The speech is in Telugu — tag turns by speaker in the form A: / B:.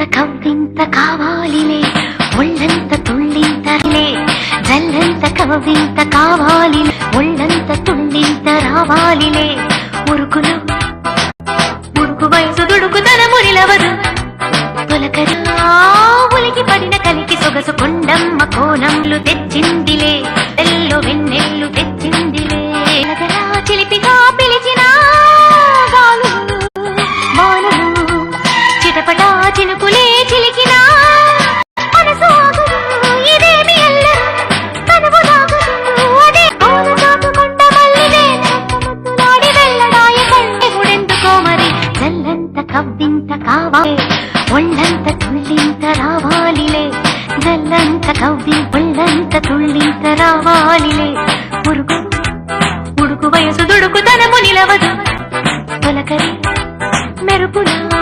A: కవ్వింత కావాలిలే ఒళ్ళంత తుండింతలే జల్లంత కవ్వింత కావాలి ఒళ్ళంత తుండింత రావాలిలే. ఉరుకులు ఉరుకు వయసు దుడుకుతనము నిలవదు తొలకరా ఉలికి పడిన కలికి సొగసు కొండమ్మ కోనంలు తెచ్చిందిలే ఎల్లు మరి కవ్వింత కావాలి ఒళ్ళంత తుళ్ళింత రావాలిలే. జల్లంత కవ్వి ఒళ్ళంత తుళ్ళింత రావాలిలే. ఉరుకు ఉడుకు వయసు దుడుకు తనము నిలవదు. తొలకరి మెరుపులా